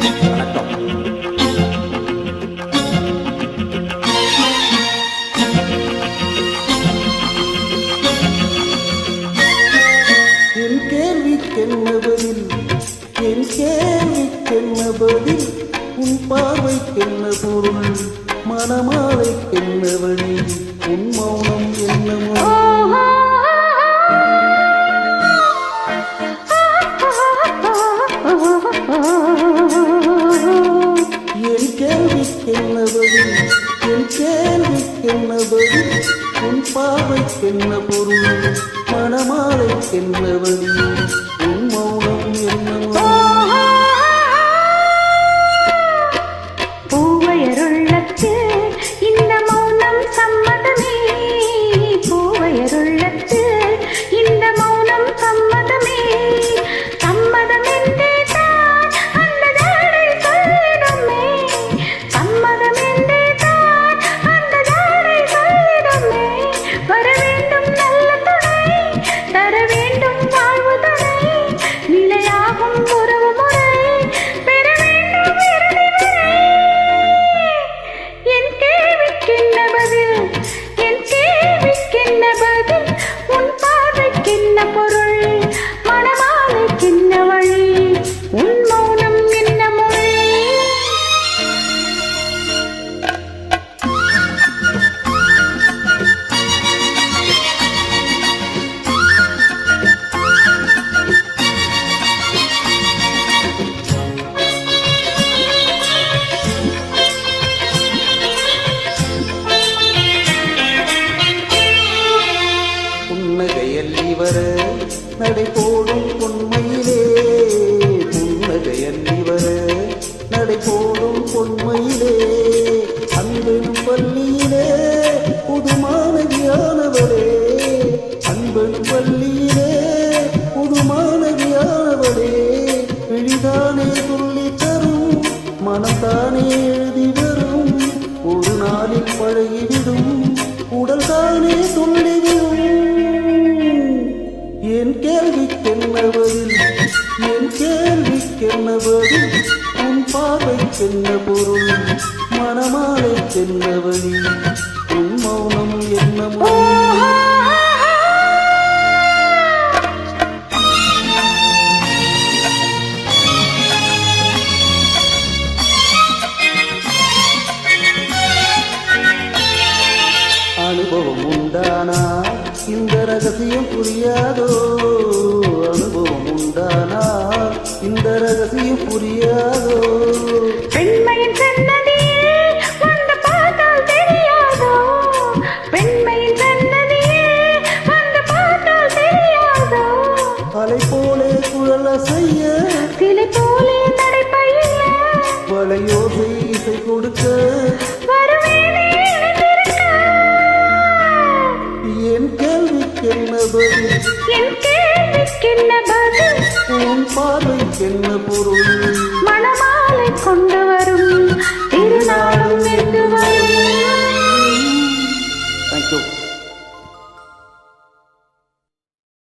வணக்கம் என் கேள்விக்கென்ன பதில் என் கேள்விக்கென்ன பதில் உன் பார்வைக்கென்ன வழி தென்னவழி உன் பாவை தென்ன பொருள் மணமாலை தென்னவழி உன் மௌனம் என்னவோ பூவையருள் என் கேள்விக்கென்ன பதில் என் கேள்விக்கென்ன பதில் உன் பார்வைக்கென்ன பொருள் மனமாலைக்கென்ன வழி உன் மௌனம் என்ன அனுபவம் உண்டானா? இந்த ரகசியம் புரியாதோ? அனுபவம் உண்டானா இந்த ரகசியம் புரியாதோ? பெண்மையின் சன்னதி வந்து ജന്മപൂർവ്വം